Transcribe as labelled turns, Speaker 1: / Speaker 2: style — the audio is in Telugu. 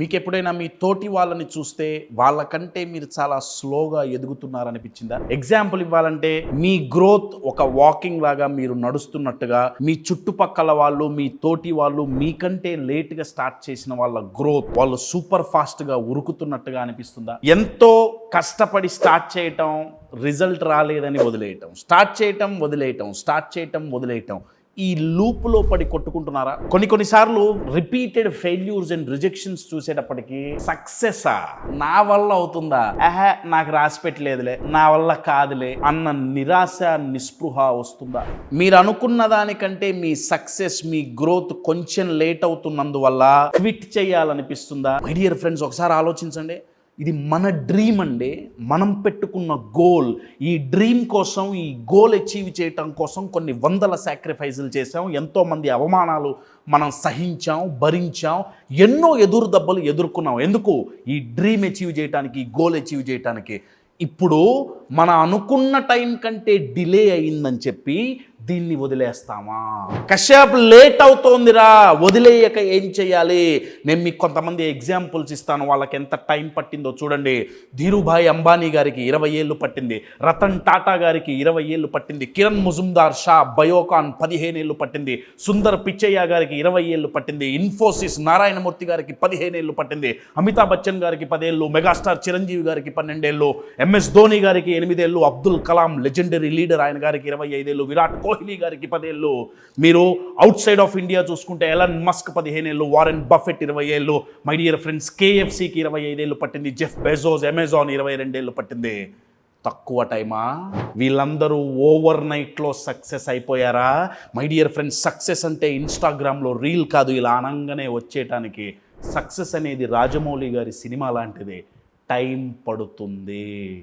Speaker 1: మీకు ఎప్పుడైనా మీ తోటి వాళ్ళని చూస్తే వాళ్ళకంటే మీరు చాలా స్లోగా ఎదుగుతున్నారనిపించిందా? ఎగ్జాంపుల్ ఇవ్వాలంటే మీ గ్రోత్ ఒక వాకింగ్ లాగా మీరు నడుస్తున్నట్టుగా మీ చుట్టుపక్కల వాళ్ళు మీ తోటి వాళ్ళు మీకంటే లేట్గా స్టార్ట్ చేసిన వాళ్ళ గ్రోత్ వాళ్ళు సూపర్ ఫాస్ట్గా ఉరుకుతున్నట్టుగా అనిపిస్తుందా? ఎంతో కష్టపడి స్టార్ట్ చేయటం రిజల్ట్ రాలేదని వదిలేయటం స్టార్ట్ చేయటం వదిలేయటం స్టార్ట్ చేయటం వదిలేయటం. ఈ లూప్లో పడి కొట్టుకుంటున్నారా? కొన్ని కొన్నిసార్లు రిపీటెడ్ ఫెయిల్యూర్స్ అండ్ రిజెక్షన్స్ చూసేటప్పటికి సక్సెసా? నా వల్ల అవుతుందా? ఆహా నాకు రాసి పెట్టలేదులే. నా వల్ల కాదులే అన్న నిరాశ నిస్పృహ వస్తుందా? మీరు అనుకున్న దానికంటే మీ సక్సెస్ మీ గ్రోత్ కొంచెం లేట్ అవుతున్నందువల్ల క్విట్ చేయాలనిపిస్తుందా? మై డియర్ ఫ్రెండ్స్ ఒకసారి ఆలోచించండి. ఇది మన డ్రీమ్ అండి. మనం పెట్టుకున్న గోల్ ఈ డ్రీమ్ కోసం ఈ గోల్ అచీవ్ చేయటం కోసం కొన్ని వందల సాక్రిఫైజులు చేసాం ఎంతోమంది అవమానాలు మనం సహించాం భరించాం ఎన్నో ఎదురు దెబ్బలు ఎదుర్కొన్నాం. ఎందుకు? ఈ డ్రీమ్ అచీవ్ చేయడానికి ఈ గోల్ అచీవ్ చేయడానికి ఇప్పుడు మన అనుకున్న టైం కంటే డిలే అయిందని చెప్పి దీన్ని వదిలేస్తామా? కశ్యప్ లేట్ అవుతోందిరా వదిలేయక ఏం చేయాలి? నేను మీకు కొంతమంది ఎగ్జాంపుల్స్ ఇస్తాను వాళ్ళకి ఎంత టైం పట్టిందో చూడండి. ధీరుభాయ్ అంబానీ గారికి ఇరవై ఏళ్ళు పట్టింది రతన్ టాటా గారికి ఇరవై ఏళ్ళు పట్టింది కిరణ్ ముజుమ్దార్ షా బయోకాన్ పదిహేను ఏళ్ళు పట్టింది సుందర్ పిచ్చయ్య గారికి ఇరవై ఏళ్ళు పట్టింది ఇన్ఫోసిస్ నారాయణమూర్తి గారికి పదిహేను ఏళ్ళు పట్టింది అమితాబ్ బచ్చన్ గారికి పదేళ్ళు మెగాస్టార్ చిరంజీవి గారికి పన్నెండేళ్ళు ఎంఎస్ ధోని గారికి ఎనిమిదేళ్ళు అబ్దుల్ కలాం లెజెండరీ లీడర్ ఆయన గారికి ఇరవై ఐదేళ్ళు విరాట్ కోహ్లీ గారికి పదేళ్ళు. మీరు అవుట్ సైడ్ ఆఫ్ ఇండియా చూసుకుంటే ఎలన్ మస్క్ పదిహేను ఏళ్ళు వారెన్ బఫెట్ ఇరవై ఏళ్ళు మై డియర్ ఫ్రెండ్స్ కేఎఫ్సికి ఇరవై ఐదేళ్ళు పట్టింది జెఫ్ బెజోస్ అమెజాన్ ఇరవై రెండేళ్ళు పట్టింది. తక్కువ టైమా? వీళ్ళందరూ ఓవర్ నైట్లో సక్సెస్ అయిపోయారా? మై డియర్ ఫ్రెండ్స్ సక్సెస్ అంటే ఇన్స్టాగ్రామ్లో రీల్ కాదు ఇలా అనంగానే వచ్చేయటానికి. సక్సెస్ అనేది రాజమౌళి గారి సినిమా లాంటిది. టైం పడుతుంది.